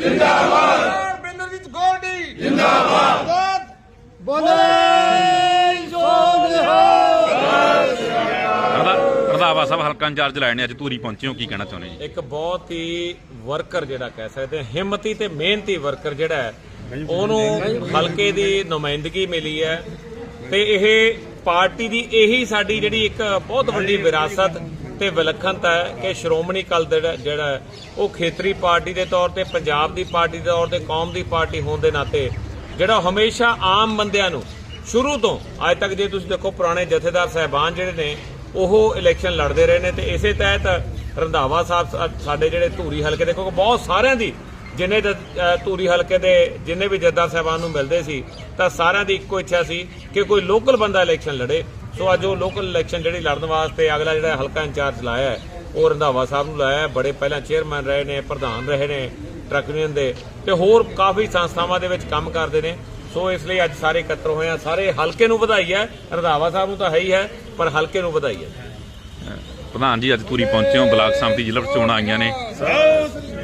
ਜਿੰਦਾਬਾਦ। ਬਿੰਦਰ ਵਿੱਚ ਗੋਲਡੀ। ਜਿੰਦਾਬਾਦ। ਰੰਧਾ- ਰੰਧਾਵਾ ਸਾਹਿਬ ਹਲਕਾ ਇੰਚਾਰਜ ਲੈਣੇ ਅੱਜ ਧੂਰੀ ਪਹੁੰਚੇ ਹੋ ਕੀ ਕਹਿਣਾ ਚਾਹੁੰਦੇ ਜੀ? ਇੱਕ ਬਹੁਤ ਹੀ ਵਰਕਰ ਜਿਹੜਾ ਕਹਿ ਸਕਦੇ ਹਾਂ ਹਿੰਮਤੀ ਤੇ ਮਿਹਨਤੀ ਵਰਕਰ ਜਿਹੜਾ ਹੈ ਉਹਨੂੰ ਹਲਕੇ ਦੀ ਨੁਮਾਇੰਦਗੀ ਮਿਲੀ ਹੈ ਤੇ ਇਹ ਪਾਰਟੀ ਦੀ ਇਹੀ ਸਾਡੀ ਜਿਹੜੀ ਇੱਕ ਬਹੁਤ ਵੱਡੀ ਵਿਰਾਸਤ ਤੇ ਵਿਲੱਖਣਤਾ ਹੈ ਕਿ ਸ਼੍ਰੋਮਣੀ ਅਕਾਲੀ ਦਲ ਜਿਹੜਾ ਹੈ, ਉਹ ਖੇਤਰੀ ਪਾਰਟੀ ਦੇ ਤੌਰ ਤੇ ਪੰਜਾਬ ਦੀ ਪਾਰਟੀ ਦੇ ਤੌਰ ਤੇ ਕੌਮ ਦੀ ਪਾਰਟੀ ਹੋਣ ਦੇ ਨਾਤੇ ਜਿਹੜਾ ਹਮੇਸ਼ਾ ਆਮ ਬੰਦਿਆਂ ਨੂੰ ਸ਼ੁਰੂ ਤੋਂ ਅੱਜ ਤੱਕ ਜੇ ਤੁਸੀਂ ਦੇਖੋ ਪੁਰਾਣੇ ਜਥੇਦਾਰ ਸਹਿਬਾਨ ਜਿਹੜੇ ਨੇ ਉਹ ਇਲੈਕਸ਼ਨ ਲੜਦੇ ਰਹੇ ਨੇ ਤੇ ਇਸੇ ਤਹਿਤ ਰੰਧਾਵਾ ਸਾਹਿਬ ਸਾਡੇ ਜਿਹੜੇ ਧੂਰੀ ਹਲਕੇ ਦੇ ਕਿਉਂਕਿ ਬਹੁਤ ਸਾਰਿਆਂ ਦੀ ਜਿੰਨੇ ਧੂਰੀ ਹਲਕੇ ਦੇ ਜਿੰਨੇ ਵੀ ਜੱਦਾ ਸਾਹਿਬਾਨ ਨੂੰ ਮਿਲਦੇ ਸੀ ਤਾਂ ਸਾਰਿਆਂ ਦੀ ਇੱਕੋ ਇੱਛਾ ਸੀ ਕਿ ਕੋਈ ਲੋਕਲ ਬੰਦਾ ਇਲੈਕਸ਼ਨ ਲੜੇ। ਸੋ ਅੱਜ ਉਹ ਲੋਕਲ ਇਲੈਕਸ਼ਨ ਜਿਹੜੀ ਲੜਨ ਵਾਸਤੇ ਅਗਲਾ ਜਿਹੜਾ ਹਲਕਾ ਇੰਚਾਰਜ ਲਾਇਆ ਹੈ, ਉਹ ਰੰਧਾਵਾ ਸਾਹਿਬ ਨੂੰ ਲਾਇਆ ਹੈ। ਬੜੇ ਪਹਿਲਾਂ ਚੇਅਰਮੈਨ ਰਹੇ ਨੇ ਪ੍ਰਧਾਨ ਰਹੇ ਨੇ ਟਰੱਕ ਯੂਨੀਅਨ ਦੇ ਤੇ ਹੋਰ ਕਾਫੀ ਸੰਸਥਾਵਾਂ ਦੇ ਵਿੱਚ ਕੰਮ ਕਰਦੇ ਨੇ। ਸੋ ਇਸ ਲਈ ਅੱਜ ਸਾਰੇ ਇਕੱਤਰ ਹੋਏ ਆ। ਸਾਰੇ ਹਲਕੇ ਨੂੰ ਵਧਾਈ ਹੈ। ਰੰਧਾਵਾ ਸਾਹਿਬ ਨੂੰ ਤਾਂ ਹੈ ਹੀ ਹੈ ਪਰ ਹਲਕੇ ਨੂੰ ਵਧਾਈ ਹੈ। ਪ੍ਰਧਾਨ ਜੀ ਅੱਜ ਧੂਰੀ ਪਹੁੰਚੇ ਹੋ। ਬਲਾਕ ਸੰਮਤੀ ਜ਼ਿਲ੍ਹਾ ਚੋਣਾਂ ਆਈਆਂ ਨੇ।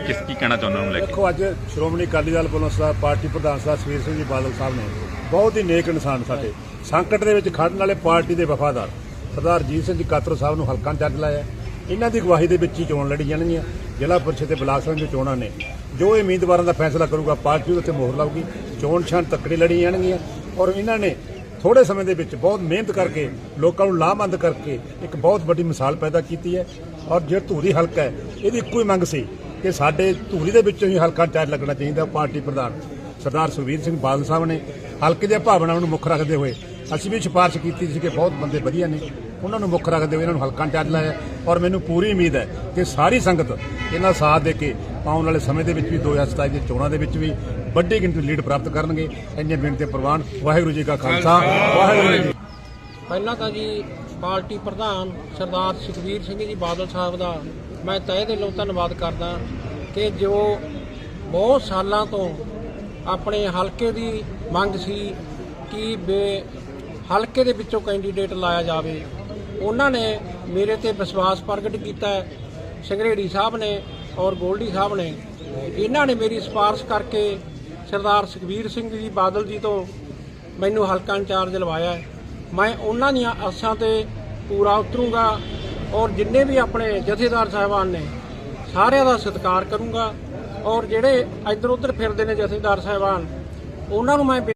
ਕਿਸ ਕੀ ਕਹਿਣਾ ਚਾਹੁੰਦੇ ਹੋ ਨੂੰ ਲੈ ਕੇ? ਦੇਖੋ ਅੱਜ ਸ਼੍ਰੋਮਣੀ ਅਕਾਲੀ ਦਲ ਵੱਲੋਂ ਸਰਦਾਰ ਪਾਰਟੀ ਪ੍ਰਧਾਨ ਸਰਦਾਰ ਸੁਖਬੀਰ ਸਿੰਘ ਜੀ ਬਾਦਲ ਸਾਹਿਬ ਨੇ ਬਹੁਤ ਹੀ ਨੇਕ ਇਨਸਾਨ ਸਾਡੇ। ਸੰਕਟ ਦੇ ਵਿੱਚ ਖੜਨ ਵਾਲੇ ਪਾਰਟੀ ਦੇ ਵਫਾਦਾਰ ਸਰਦਾਰ ਜੀਤ ਸਿੰਘ ਜੀ ਕਾਤਰ ਸਾਹਿਬ ਨੂੰ ਹਲਕਾ ਚੱਜ ਲਾਇਆ। ਇਹਨਾਂ ਦੀ ਅਗਵਾਈ ਦੇ ਵਿੱਚ ਹੀ ਚੋਣ ਲੜੀ ਜਾਣਗੀਆਂ। ਜ਼ਿਲ੍ਹਾ ਪਰਿਸ਼ਦ ਤੇ ਬਲਾਕ ਸੰਮਤੀ ਚੋਣਾਂ ਨੇ। ਜੋ ਇਹ ਉਮੀਦਵਾਰਾਂ ਦਾ ਫੈਸਲਾ ਕਰੂਗਾ, ਪਾਰਟੀ ਉਹਦੇ ਉੱਤੇ ਮੋਹਰ ਲਾਊਗੀ। ਚੋਣ ਛਾਣ ਤੱਕੜੀ ਲੜੀ ਜਾਣਗੀਆਂ। ਔਰ ਇਹਨਾਂ ਨੇ ਥੋੜੇ ਸਮੇਂ ਦੇ ਵਿੱਚ ਬਹੁਤ ਮਿਹਨਤ ਕਰਕੇ, ਲੋਕਾਂ ਨੂੰ ਲਾਮਬੰਦ ਕਰਕੇ ਇੱਕ ਬਹੁਤ ਵੱਡੀ ਮਿਸਾਲ ਪੈਦਾ ਕੀਤੀ ਹੈ। ਔਰ ਜਿਹੜਾ ਧੂਰੀ ਹਲਕਾ ਹੈ, ਇਹਦੀ ਇੱਕੋ ਹੀ ਮੰਗ ਸੀ ਕਿ ਸਾਡੇ ਧੂਰੀ ਦੇ ਵਿੱਚੋਂ ਹੀ ਹਲਕਾ ਚਾਰਜ ਲੱਗਣਾ ਚਾਹੀਦਾ। ਪਾਰਟੀ ਪ੍ਰਧਾਨ ਸਰਦਾਰ ਸੁਖਬੀਰ ਸਿੰਘ ਬਾਦਲ ਸਾਹਿਬ ਨੇ ਹਲਕੇ ਦੀਆਂ ਭਾਵਨਾਵਾਂ ਨੂੰ ਮੁੱਖ ਰੱਖਦੇ ਹੋਏ ਅਸੀਂ ਵੀ ਸਿਫਾਰਿਸ਼ ਕੀਤੀ ਸੀ ਕਿ ਬਹੁਤ ਬੰਦੇ ਵਧੀਆ ਨੇ। ਉਹਨਾਂ ਨੂੰ ਮੁੱਖ ਰੱਖਦੇ ਹੋਏ ਇਹਨਾਂ ਨੂੰ ਹਲਕਾ ਚਾਰਜ ਲਾਇਆ ਔਰ ਮੈਨੂੰ ਪੂਰੀ ਉਮੀਦ ਹੈ ਕਿ ਸਾਰੀ ਸੰਗਤ ਇਹਨਾਂ ਸਾਥ ਦੇ ਕੇ ਆਉਣ ਵਾਲੇ ਸਮੇਂ ਦੇ ਵਿੱਚ ਵੀ 2027 ਦੀਆਂ ਚੋਣਾਂ ਦੇ ਵਿੱਚ ਵੀ ਵੱਡੀ ਗਿਣਤੀ ਲੀਡ ਪ੍ਰਾਪਤ ਕਰਨਗੇ। ਇੰਨੀਆਂ ਬੇਨਤੀਆਂ ਪ੍ਰਵਾਨ, ਵਾਹਿਗੁਰੂ ਜੀ ਕਾ ਖਾਲਸਾ, ਵਾਹਿਗੁਰੂ ਜੀ ਪਹਿਲਾਂ ਤਾਂ ਜੀ ਪਾਰਟੀ ਪ੍ਰਧਾਨ ਸਰਦਾਰ ਸੁਖਬੀਰ ਸਿੰਘ ਜੀ ਬਾਦਲ ਸਾਹਿਬ ਦਾ ਮੈਂ ਤਹਿ ਦਿਲੋਂ ਧੰਨਵਾਦ ਕਰਦਾ ਕਿ ਜੋ ਬਹੁਤ ਸਾਲਾਂ ਤੋਂ ਆਪਣੇ ਹਲਕੇ ਦੀ ਮੰਗ ਸੀ ਕਿ ਬੇ ਹਲਕੇ ਦੇ ਵਿੱਚੋਂ ਕੈਂਡੀਡੇਟ ਲਾਇਆ ਜਾਵੇ। ਉਹਨਾਂ ਨੇ ਮੇਰੇ ਤੇ ਵਿਸ਼ਵਾਸ ਪ੍ਰਗਟ ਕੀਤਾ ਸੰਗਰੇੜੀ ਸਾਹਿਬ ਨੇ ਔਰ ਗੋਲਡੀ ਸਾਹਿਬ ਨੇ। ਇਹਨਾਂ ਨੇ ਮੇਰੀ ਸਿਫਾਰਿਸ਼ ਕਰਕੇ ਸਰਦਾਰ ਸੁਖਬੀਰ ਸਿੰਘ ਜੀ ਬਾਦਲ ਜੀ ਤੋਂ ਮੈਨੂੰ ਹਲਕਾ ਇੰਚਾਰਜ ਲਵਾਇਆ ਮੈਂ ਉਹਨਾਂ ਦੀਆਂ ਆਸਾਂ ਤੇ ਪੂਰਾ ਉਤਰੂੰਗਾ ਔਰ ਜਿੰਨੇ ਵੀ ਆਪਣੇ ਜਥੇਦਾਰ ਸਾਹਿਬਾਨ ਨੇ ਸਾਰਿਆਂ ਦਾ ਸਤਿਕਾਰ ਕਰੂੰਗਾ। ਔਰ ਜਿਹੜੇ ਇੱਧਰ ਉੱਧਰ ਫਿਰਦੇ ਨੇ ਜਥੇਦਾਰ ਸਾਹਿਬਾਨ ਉਹਨਾਂ ਨੂੰ ਮੈਂ